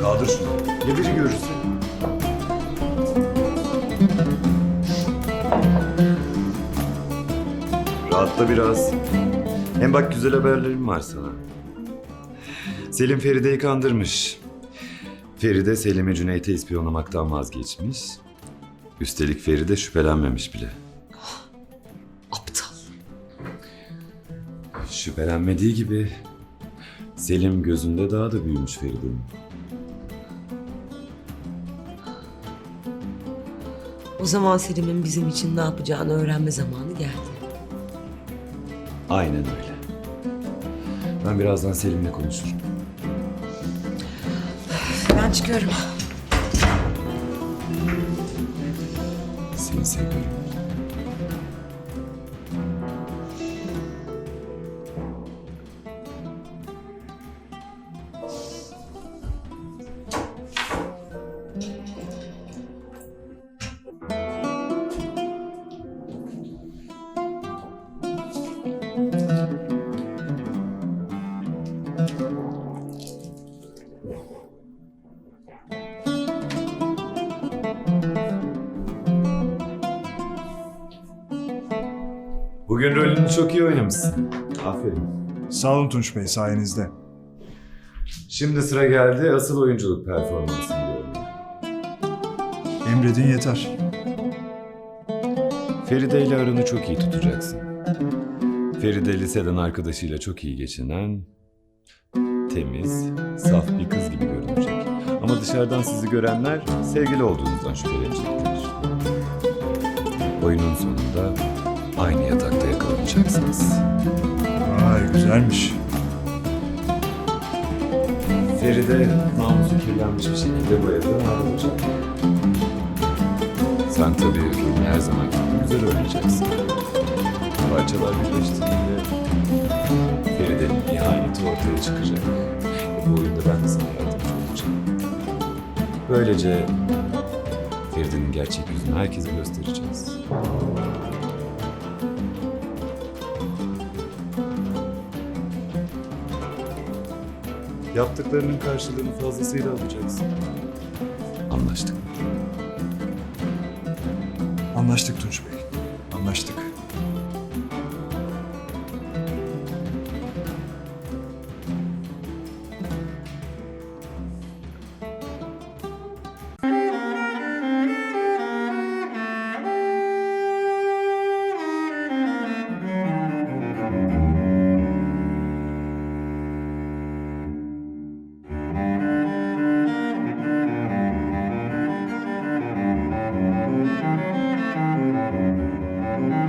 Kaldır şunu. Ya biri görürse? Rahatla biraz. Hem bak güzel haberlerim var sana. Selim Feride'yi kandırmış. Feride Selim'i Cüneyt'e ispiyonlamaktan vazgeçmiş. Üstelik Feride şüphelenmemiş bile. Aptal. Şüphelenmediği gibi Selim gözünde daha da büyümüş Feride'nin. O zaman Selim'in bizim için ne yapacağını öğrenme zamanı geldi. Aynen öyle. Ben birazdan Selim'le konuşurum. Ben çıkıyorum. Seni seviyorum. Bugün rolünü çok iyi oynamışsın. Aferin. Sağ olun Tunç Bey sayenizde. Şimdi sıra geldi asıl oyunculuk performansını görmeye. Emredin yeter. Feride ile aranı çok iyi tutacaksın. Feride liseden arkadaşıyla çok iyi geçinen, temiz, saf bir kız gibi görünecek. Ama dışarıdan sizi görenler sevgili olduğunuzdan şüphelenecekler. Oyunun sonunda aynı yatakta yakalanacaksınız. Vay güzelmiş. Feride namusu kirlenmiş bir şekilde bu evden ayrılacak. Sen tabii rolünü her zaman gibi güzel oynayacaksın. Parçalar birleştiğinde Feride'nin ihaneti ortaya çıkacak. E bu oyunda ben de sana yardımcı olacağım. Böylece Feride'nin gerçek yüzünü herkese göstereceğiz. Yaptıklarının karşılığını fazlasıyla alacaksın. Anlaştık? Anlaştık Tunç Bey. Anlaştık.